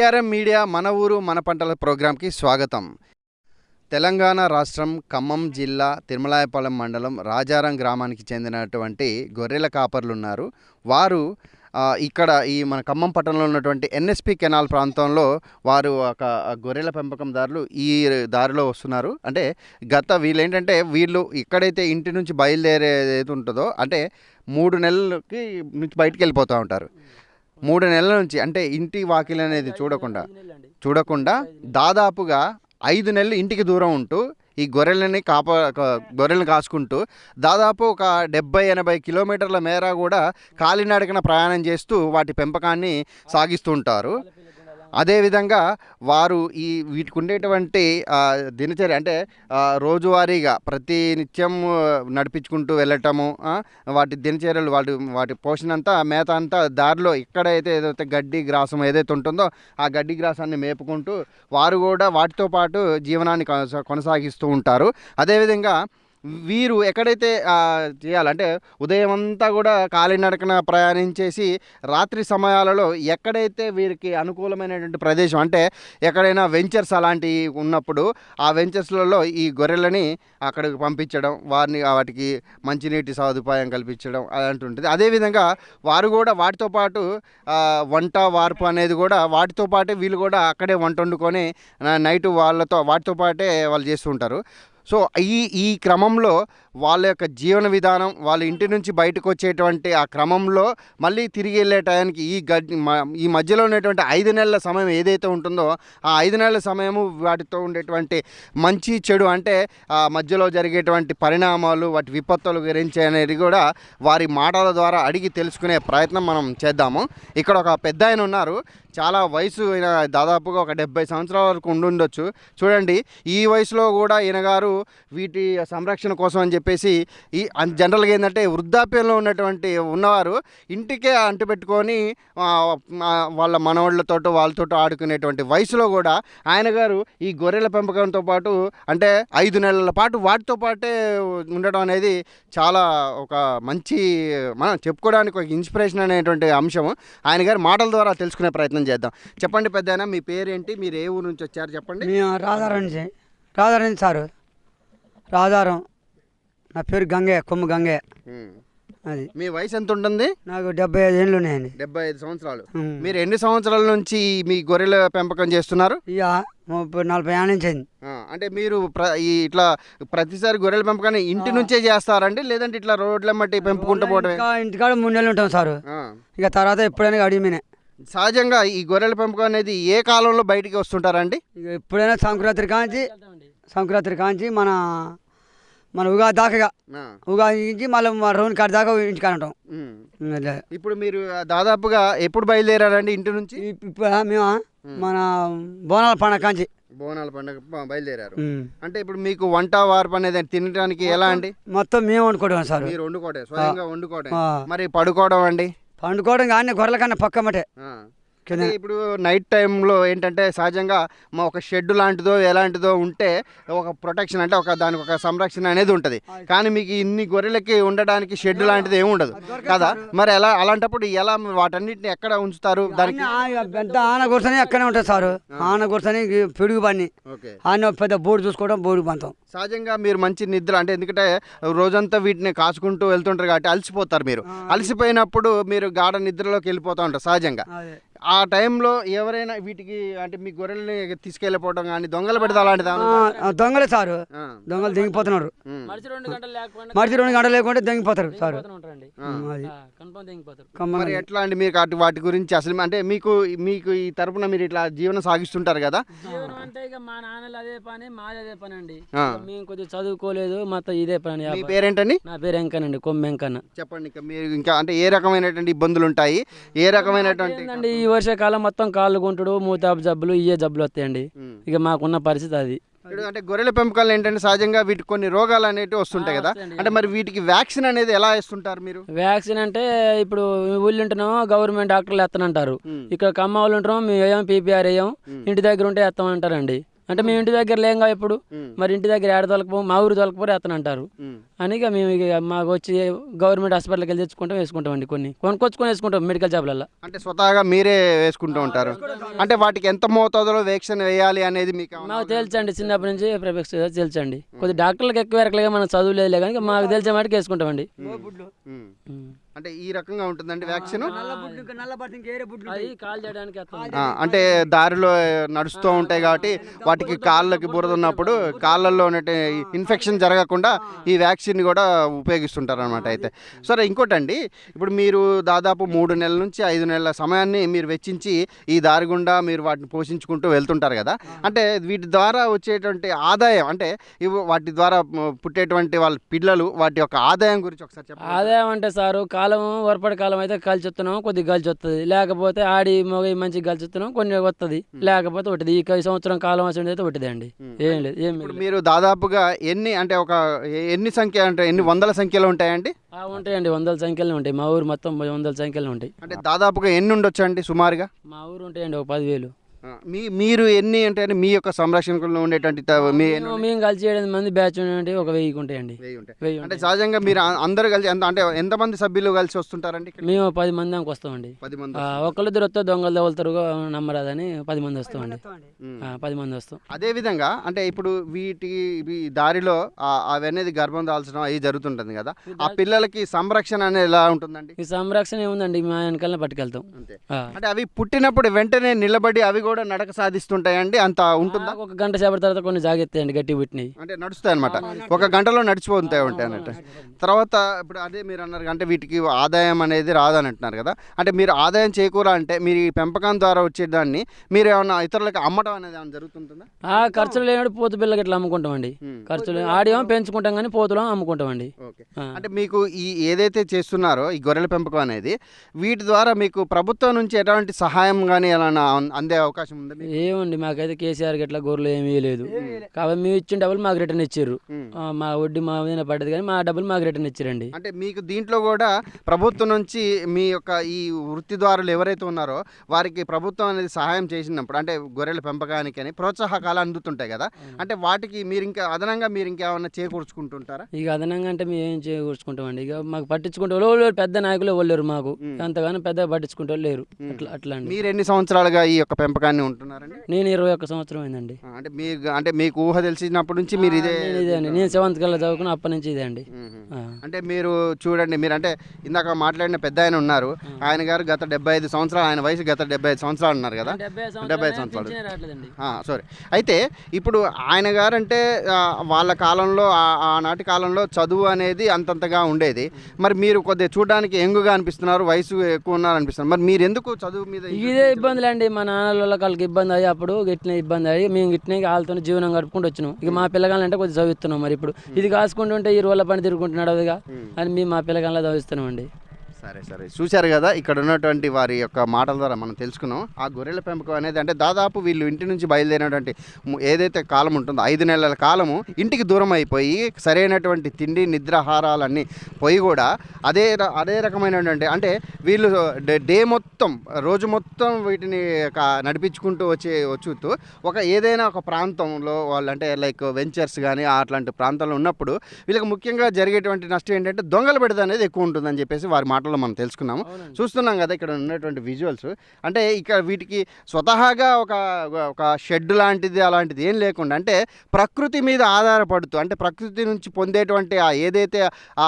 TRM media మన ఊరు మన పంటల ప్రోగ్రాంకి స్వాగతం. తెలంగాణ రాష్ట్రం ఖమ్మం జిల్లా తిరుమలాయపాలెం మండలం రాజారం గ్రామానికి చెందినటువంటి గొర్రెల కాపర్లు ఉన్నారు వారు ఇక్కడ ఈ మన ఖమ్మం పట్టణంలో ఉన్నటువంటి ఎన్ఎస్పి కెనాల్ ప్రాంతంలో వారు ఒక గొర్రెల పెంపకందారులు ఈ దారిలో వస్తున్నారు. అంటే గత వీళ్ళు ఏంటంటే వీళ్ళు ఇక్కడైతే ఇంటి నుంచి బయలుదేరేది ఉంటుందో అంటే మూడు నెలలకి నుంచి బయటికి వెళ్ళిపోతూ ఉంటారు. మూడు నెలల నుంచి అంటే ఇంటి వాకిలి అనేది చూడకుండా చూడకుండా దాదాపుగా ఐదు నెలలు ఇంటికి దూరం ఉంటూ ఈ గొర్రెలని కాప క- గొర్రెలను కాసుకుంటూ దాదాపు ఒక డెబ్బై ఎనభై కిలోమీటర్ల మేర కూడా కాలినడకన ప్రయాణం చేస్తూ వాటి పెంపకాన్ని సాగిస్తుంటారు అదేవిధంగా వారు ఈ వీటికి ఉండేటువంటి దినచర్య అంటే రోజువారీగా ప్రతి నిత్యం నడిపించుకుంటూ వెళ్ళటము వాటి దినచర్యలు వాటి వాటి పోషణ అంతా మేత అంతా దారిలో ఎక్కడైతే ఏదైతే గడ్డి గ్రాసం ఏదైతే ఉంటుందో ఆ గడ్డి గ్రాసాన్ని మేపుకుంటూ వారు కూడా వాటితో పాటు జీవనాన్ని కొనసా- కొనసాగిస్తూ ఉంటారు. అదేవిధంగా వీరు ఎక్కడైతే చేయాలంటే ఉదయం అంతా కూడా కాలినడకన ప్రయాణించేసి రాత్రి సమయాలలో ఎక్కడైతే వీరికి అనుకూలమైనటువంటి ప్రదేశం అంటే ఎక్కడైనా వెంచర్స్ అలాంటివి ఉన్నప్పుడు ఆ వెంచర్స్లలో ఈ గొర్రెలని అక్కడికి పంపించడం వారిని వాటికి మంచినీటి సదుపాయం కల్పించడం అలాంటి ఉంటుంది అదేవిధంగా వారు కూడా వాటితో పాటు వంట వార్పు అనేది కూడా వాటితో పాటే వీళ్ళు కూడా అక్కడే వంట వండుకొని నైట్ వాళ్ళతో వాటితో పాటే వాళ్ళు చేస్తుంటారు సో ఈ ఈ క్రమంలో వాళ్ళ యొక్క జీవన విధానం వాళ్ళ ఇంటి నుంచి బయటకు వచ్చేటువంటి ఆ క్రమంలో మళ్ళీ తిరిగి వెళ్ళే టయానికి ఈ గడ్ మ- ఈ మధ్యలో ఉన్నటువంటి ఐదు నెలల సమయం ఏదైతే ఉంటుందో ఆ ఐదు నెలల సమయము వాటితో ఉండేటువంటి మంచి చెడు అంటే ఆ మధ్యలో జరిగేటువంటి పరిణామాలు వాటి విపత్తుల గురించి అనేది కూడా వారి మాటల ద్వారా అడిగి తెలుసుకునే ప్రయత్నం మనం చేద్దాము. ఇక్కడ ఒక పెద్ద ఆయన ఉన్నారు. చాలా వయసు ఈయన దాదాపుగా ఒక డెబ్బై సంవత్సరాల వరకు ఉండుండొచ్చు చూడండి ఈ వయసులో కూడా ఈయన గారు వీటి సంరక్షణ కోసం అని చెప్పేసి ఈ అన్- జనరల్గా ఏంటంటే వృద్ధాప్యంలో ఉన్నటువంటి ఉన్నవారు ఇంటికే అంటుపెట్టుకొని వాళ్ళ మనవాళ్ళతో వాళ్ళతో ఆడుకునేటువంటి వయసులో కూడా ఆయన గారు ఈ గొర్రెల పెంపకంతో పాటు అంటే ఐదు నెలల పాటు వాటితో పాటే ఉండడం అనేది చాలా ఒక మంచి మనం చెప్పుకోవడానికి ఒక ఇన్స్పిరేషన్ అనేటువంటి అంశం ఆయన గారి మాటల ద్వారా తెలుసుకునే ప్రయత్నం చేద్దాం. చెప్పండి పెద్ద మీ పేరేంటి? మీరు ఏ ఊరు నుంచి వచ్చారు చెప్పండి? మేము రాధారం నుంచి రాధారం నుంచి సారు. రాధారం. నా పేరు గంగయ్య కొమ్ము ఉమ్. అది. మీ వయసు ఎంత ఉంటుంది? నాకు డెబ్బై ఐదు ఏళ్ళు ఉన్నాయండి. డెబ్బై ఐదు సంవత్సరాలు. ఉమ్. మీరు ఎన్ని సంవత్సరాల నుంచి మీ గొర్రెల పెంపకం చేస్తున్నారు? ఇక ముప్పై నలభై ఏళ్ళ నుంచి అయింది. ఆ, అంటే మీరు ప్ర ఈ ఇట్లా ప్రతిసారి గొర్రెల పెంపకాన్ని ఇంటి నుంచే చేస్తారండి? లేదంటే ఇట్లా రోడ్ల మట్టి పెంపుకుంటూ పోవడమే? ఇంకా ఇంటికాడ మూడు నెలలు ఉంటాం సారు. ఆ. ఇక తర్వాత ఎప్పుడైనా అడిగి మీనే. సహజంగా ఈ గొర్రెల పెంపకం అనేది ఏ కాలంలో బయటికి వస్తుంటారండి? ఎప్పుడైనా సంక్రాంతి కాంచి సంక్రాంతి కాంచి మన మన ఉగాది దాకా. ఉగాది నుంచి మళ్ళీ రోజు కాడి దాకా లే. ఇప్పుడు మీరు దాదాపుగా ఎప్పుడు బయలుదేరారండి ఇంటి నుంచి? ఇప్- ఇప్పుడు మేము మన బోనాల పండగ కాంచి. బోనాల పండుగ బయలుదేరారు. అంటే ఇప్పుడు మీకు వంట వార్పు అనేది తినడానికి ఎలా అండి? మొత్తం మేము వండుకోవడం సార్. మీరు వండుకోవడం స్వయంగా వండుకోవడం. మరి పడుకోవడం అండి? పండుకోవడం కానీ గొర్రెల కన్నా పక్కమటే. కింద ఇప్పుడు నైట్ టైంలో ఏంటంటే సహజంగా మా ఒక షెడ్ లాంటిదో ఎలాంటిదో ఉంటే ఒక ప్రొటెక్షన్ అంటే ఒక దానికి ఒక సంరక్షణ అనేది ఉంటుంది. కానీ మీకు ఇన్ని గొర్రెలకి ఉండడానికి షెడ్ లాంటిది ఏమి ఉండదు. కదా? మరి ఎలా అలాంటప్పుడు ఎలా వాటన్నిటిని ఎక్కడ ఉంచుతారు? దానికి పెద్ద ఆన కూర్చొని అక్కడే ఉంటుంది సార్. ఆన కూర్చొని పిడుగు పని ఆయన పెద్ద బోర్డు చూసుకోవడం బోర్డు పంతాం సహజంగా మీరు మంచి నిద్ర అంటే ఎందుకంటే రోజంతా వీటిని కాచుకుంటూ వెళ్తుంటారు కాబట్టి అలసిపోతారు మీరు. అలసిపోయినప్పుడు మీరు గాఢ నిద్రలోకి వెళ్ళిపోతూ ఉంటారు సహజంగా. ఆ టైంలో ఎవరైనా వీటికి అంటే మీ గొర్రెల్ని తీసుకెళ్ళిపోవడం కానీ దొంగలు పెడితే? ఆ, దొంగలే సారు. దొంగలు దిగిపోతున్నారు. మరిచి రెండు గంటలు లేకుంటే దిగిపోతారు సార్. మరి ఎట్లా అండి మీకు అటు వాటి గురించి అసలు అంటే మీకు మీకు ఈ తరపున మీరు ఇట్లా జీవనం సాగిస్తుంటారు కదా? జీవనం అంటే ఇక మా నాన్నలు అదే పని మాది అదే పని అండి. మేము కొద్దిగా చదువుకోలేదు మొత్తం ఇదే పని. మీ. పేరేంటండి? నా పేరు వెంకనండి కొమ్మ వెంకన్న. చెప్పండి ఇంకా మీరు ఇంకా అంటే ఏ రకమైనటువంటి ఇబ్బందులు ఉంటాయి? ఏ రకమైనటువంటి వర్షాకాలం మొత్తం కాళ్ళు గుంటుడు మూతాపు జబ్బులు ఇయే జబ్బులు వస్తాయండి. ఇక మాకున్న పరిస్థితి అది ఇప్పుడు అంటే గొర్రెల పెంపకాలు ఏంటంటే సహజంగా వీటికి కొన్ని రోగాలు అనేవి వస్తుంటాయి కదా. అంటే మరి వీటికి వ్యాక్సిన్ అనేది ఎలా ఇస్తుంటారు మీరు వ్యాక్సిన్ అంటే ఇప్పుడు ఊళ్ళు ఉంటున్నామో గవర్నమెంట్ డాక్టర్లు ఎత్తనంటారు. ఇక్కడ కమ్మ వాళ్ళు ఉంటామో మేము వేయం పీపీఆర్ వేయం ఉమ్. ఇంటి దగ్గర ఉంటే ఎత్తామంటారండి అంటే మేము ఇంటి దగ్గర లేంగా ఇప్పుడు ఉమ్, మరి ఇంటి దగ్గర ఏడ తొలకపో మా ఊరు తొలకపోతే అతను అంటారు. అని ఇక మేము ఇక మాకు వచ్చి గవర్నమెంట్ హాస్పిటల్కి వెళ్ళి తెచ్చుకుంటాం వేసుకుంటామండి కొన్ని. కొనుక్కొచ్చుకొని వేసుకుంటాం మెడికల్ షాపులలో అంటే స్వతహాగా మీరే వేసుకుంటూ ఉంటారు. అంటే వాటికి ఎంత మోతాదులో వ్యాక్సిన్ వేయాలి అనేది మీకు మాకు తెలుసండి చిన్నప్పటి నుంచి ప్రొఫెక్స్ తెలుసండి. కొద్ది డాక్టర్లకు ఎక్కువ ఎరకలేగా మనం చదువు లేదు కానీ మాకు తెలిసే మాటికి వేసుకుంటామండి. అంటే ఈ రకంగా ఉంటుందండి వ్యాక్సిన్? అంటే దారిలో నడుస్తూ ఉంటాయి కాబట్టి వాటికి కాళ్ళకి బురద ఉన్నప్పుడు కాళ్ళల్లో ఉన్నట్టు ఇన్ఫెక్షన్ జరగకుండా ఈ వ్యాక్సిన్ కూడా ఉపయోగిస్తుంటారు అనమాట అయితే. సరే ఇంకోటండి. ఇప్పుడు మీరు దాదాపు మూడు నెలల నుంచి ఐదు నెలల సమయాన్ని మీరు వెచ్చించి ఈ దారి గుండా మీరు వాటిని పోషించుకుంటూ వెళ్తుంటారు కదా. అంటే వీటి ద్వారా వచ్చేటువంటి ఆదాయం అంటే ఇవి వాటి ద్వారా పుట్టేటువంటి వాళ్ళ పిల్లలు వాటి యొక్క ఆదాయం గురించి ఒకసారి చెప్పండి ఆదాయం అంటే సారు కాలం వరపడి కాలం అయితే కలిసి వస్తున్నాం కొద్దిగా కలిసి వస్తుంది లేకపోతే ఆడి మొగ మంచిగా కలిసి వస్తున్నాం కొన్ని వస్తుంది లేకపోతే ఒకటి ఈ సంవత్సరం కాలం వచ్చి అయితే ఒకటిదే అండి. ఏం లేదు ఏం. మీరు దాదాపుగా ఎన్ని అంటే ఒక ఎన్ని సంఖ్య అంటే ఎన్ని వందల సంఖ్యలో ఉంటాయండి? ఆ, ఉంటాయండి. వందల సంఖ్యలో ఉంటాయి. మా ఊరు మొత్తం వందల సంఖ్యలో ఉంటాయి. అంటే దాదాపుగా ఎన్ని ఉండొచ్చు అండి సుమారుగా? మా ఊరు ఉంటాయండి ఒక పదివేలు. మీ మీరు ఎన్ని అంటే మీ యొక్క సంరక్షణలో ఉండేటువంటి మీ మేము కలిసి ఏడు మంది బ్యాచ్ ఉంటే ఒక వెయ్యి ఉంటాయండి వెయ్యి అంటే. సహజంగా మీరు అందరూ కలిసి ఎంత అంటే ఎంతమంది సభ్యులు కలిసి వస్తుంటారండి? మేము పది మంది దాకా వస్తామండి. పది మంది ఆ, ఒకళ్ళిద్దరు వస్తే దొంగలు తగులుతారు నమ్మరాదని పది మంది వస్తామండి. పది మంది వస్తాం. అదే విధంగా అంటే ఇప్పుడు వీటి దారిలో ఆ- అవి అనేది గర్భం దాల్చడం అవి జరుగుతుంటుంది కదా. ఆ పిల్లలకి సంరక్షణ అనేది ఎలా ఉంటుందండి? ఈ సంరక్షణ ఏముందండి? మా వెనకాలనే పట్టుకెళ్తాం. అంటే అవి పుట్టినప్పుడు వెంటనే నిలబడి అవి కూడా నడక సాధిస్తుంటాయండి అంత ఉంటుందా? ఒక గంట సేపటి తర్వాత కొన్ని జాగెత్తాయండి గట్టి పుట్టినాయి అంటే నడుస్తాయి అనమాట ఒక గంటలో నడిచిపోతాయి ఉంటాయి అన్నట్టు. తర్వాత ఇప్పుడు అదే మీరు అన్నారు అంటే వీటికి ఆదాయం అనేది రాదని అంటున్నారు కదా. అంటే మీరు ఆదాయం చేకూరాలంటే మీరు ఈ పెంపకం ద్వారా వచ్చేదాన్ని మీరు ఏమన్నా ఇతరులకు అమ్మటం అనేది ఏమైనా జరుగుతుంటుందా? ఆ ఖర్చులు లేనప్పుడు పోతు పిల్లకి ఇట్లా అమ్ముకుంటామండి. ఖర్చులు ఆడేమో పెంచుకుంటాం కానీ పోతులో అమ్ముకుంటామండి. అంటే మీకు ఈ ఏదైతే చేస్తున్నారో ఈ గొర్రెల పెంపకం అనేది వీటి ద్వారా మీకు ప్రభుత్వం నుంచి ఎటువంటి సహాయం కానీ ఏమైనా అందే అవకాశం ఉందా మీకు? ఏమండి మాకైతే కేసీఆర్ ఇట్లా గొర్రెలు ఏమీ లేదు కాబట్టి మేము ఇచ్చిన డబ్బులు మాకు రిటర్న్ ఇచ్చారు. మా వడ్డీ మా మీద పడ్డది కానీ మా డబ్బులు మాకు రిటర్న్ ఇచ్చారండి. అంటే మీకు దీంట్లో కూడా ప్రభుత్వం నుంచి మీ యొక్క ఈ వృత్తిదారులు ఎవరైతే ఉన్నారో వారికి ప్రభుత్వం అనేది సహాయం చేసినప్పుడు అంటే గొర్రెల పెంపకానికి అని ప్రోత్సాహకాలు అందుతుంటాయి కదా. అంటే వాటికి మీరు ఇంకా అదనంగా మీరు ఇంకేమన్నా చేకూర్చుకుంటుంటారా? ఇక అదనంగా అంటే మేము ఏం చేకూర్చుకుంటామండి. ఇక మాకు పట్టించుకుంటే వాళ్ళు పెద్ద నాయకులు వాళ్ళు మాకు. అంతగానో పెద్ద పట్టించుకుంటే లేరు. అట్లా అట్లా మీరు ఎన్ని సంవత్సరాలుగా ఈ యొక్క పెంపకాన్ని ఉంటున్నారండి? నేను ఇరవై ఒక్క సంవత్సరం అయిందండి. అంటే మీరు అంటే మీకు ఊహ తెలిసినప్పటి నుంచి మీరు ఇదే ఇదే అండి. నేను సెవెంత్ కల్లా చదువుకున్న అప్పటి నుంచి ఇదే అండి. అంటే మీరు చూడండి మీరు అంటే ఇందాక మాట్లాడిన పెద్ద ఆయన ఉన్నారు. ఆయన గారు గత డెబ్బై ఐదు సంవత్సరాలు ఆయన వయసు గత డెబ్బై ఐదు సంవత్సరాలు ఉన్నారు కదా? డెబ్బై ఐదు సంవత్సరాలు సారీ అయితే ఇప్పుడు ఆయన గారు అంటే వాళ్ళ కాలంలో ఆనాటి కాలంలో చదువు అనేది అంతంతగా ఉండేది. మరి మీరు కొద్దిగా చూడడానికి యంగుగా అనిపిస్తున్నారు వయసు ఎక్కువ ఉన్నారు అనిపిస్తున్నారు. మరి మీరు ఎందుకు చదువు మీద ఇదే ఇబ్బందులు అండి మా నాన్నల వాళ్ళకి ఇబ్బంది అయ్యి అప్పుడు గిట్నే ఇబ్బంది అయ్యి మేము గిట్నే వాళ్ళతో జీవనం గడుపుకుంటూ వచ్చినాం. ఇక మా పిల్లగాళ్ళంటే కొద్దిగా చదువుతున్నాం మరి ఇప్పుడు. ఇది కాసుకుంటూ ఉంటే ఈ రోజుల పని తిరుగుకుంటున్నాడు అదిగా అని మేము మా పిల్లగాళ్ళ చదివిస్తున్నాం అండి సరే సరే. చూశారు కదా ఇక్కడ ఉన్నటువంటి వారి యొక్క మాటల ద్వారా మనం తెలుసుకున్నాం. ఆ గొర్రెల పెంపకం అనేది అంటే దాదాపు వీళ్ళు ఇంటి నుంచి బయలుదేరినటువంటి ఏదైతే కాలం ఉంటుందో ఐదు నెలల కాలము ఇంటికి దూరం అయిపోయి సరైనటువంటి తిండి నిద్రాహారాలన్నీ పోయి కూడా అదే అదే రకమైనటువంటి అంటే వీళ్ళు డే- డే మొత్తం రోజు మొత్తం వీటిని నడిపించుకుంటూ వచ్చే వచ్చుతూ ఒక ఏదైనా ఒక ప్రాంతంలో వాళ్ళు అంటే లైక్ వెంచర్స్ కానీ అట్లాంటి ప్రాంతంలో ఉన్నప్పుడు వీళ్ళకి ముఖ్యంగా జరిగేటువంటి నష్టం ఏంటంటే దొంగలు పెడత అనేది ఎక్కువ ఉంటుందని చెప్పేసి వారి మాటలు మాటల్లో మనం తెలుసుకున్నాము. చూస్తున్నాం కదా ఇక్కడ ఉన్నటువంటి విజువల్స్ అంటే ఇక్కడ వీటికి స్వతహాగా ఒక ఒక షెడ్ లాంటిది అలాంటిది ఏం లేకుండా అంటే ప్రకృతి మీద ఆధారపడుతూ అంటే ప్రకృతి నుంచి పొందేటువంటి ఆ ఏదైతే ఆ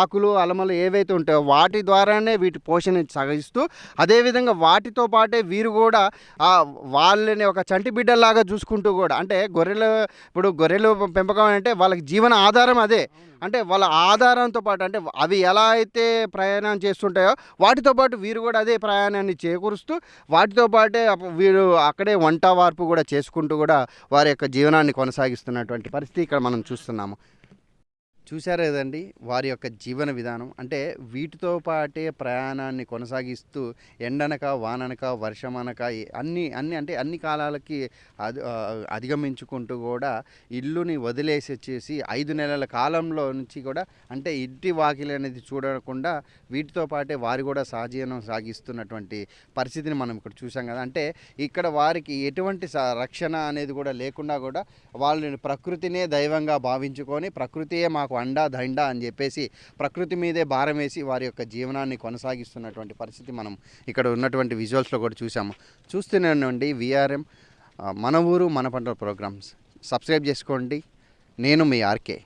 ఆకులు అలమలు ఏవైతే ఉంటాయో వాటి ద్వారానే వీటి పోషణ సాగిస్తూ అదేవిధంగా వాటితో పాటే వీరు కూడా ఆ వాళ్ళని ఒక చంటి బిడ్డలాగా చూసుకుంటూ కూడా అంటే గొర్రెలు ఇప్పుడు గొర్రెలు పెంపకం అంటే వాళ్ళకి జీవన ఆధారం అదే. అంటే వాళ్ళ ఆధారంతో పాటు అంటే అవి ఎలా అయితే ప్రయాణం చేస్తుంటాయో వాటితో పాటు వీరు కూడా అదే ప్రయాణాన్ని చేకూరుస్తూ వాటితో పాటే వీరు అక్కడే వంట వార్పు కూడా చేసుకుంటూ కూడా వారి యొక్క జీవనాన్ని కొనసాగిస్తున్నటువంటి పరిస్థితి ఇక్కడ మనం చూస్తున్నాము. చూశారు కదండి? వారి యొక్క జీవన విధానం. అంటే వీటితో పాటే ప్రయాణాన్ని కొనసాగిస్తూ ఎండనక వాననక వర్షమనక ఈ అన్ని అన్ని అంటే అన్ని కాలాలకి అధిగమించుకుంటూ కూడా ఇల్లుని వదిలేసి వచ్చేసి ఐదు నెలల కాలంలో నుంచి కూడా అంటే ఇంటి వాకిలి అనేది చూడకుండా వీటితో పాటే వారు కూడా సహజీవనం సాగిస్తున్నటువంటి పరిస్థితిని మనం ఇక్కడ చూసాం కదా. అంటే ఇక్కడ వారికి ఎటువంటి రక్షణ అనేది కూడా లేకుండా కూడా వాళ్ళని ప్రకృతినే దైవంగా భావించుకొని ప్రకృతియే మాకు వండ దండ అని చెప్పేసి ప్రకృతి మీదే భారం వేసి వారి యొక్క జీవనాన్ని కొనసాగిస్తున్నటువంటి పరిస్థితి మనం ఇక్కడ ఉన్నటువంటి విజువల్స్లో కూడా చూసాము చూస్తూనే ఉండండి విఆర్ఎం మన ఊరు మన పంటల ప్రోగ్రామ్స్. సబ్స్క్రైబ్ చేసుకోండి. నేను మీ ఆర్కే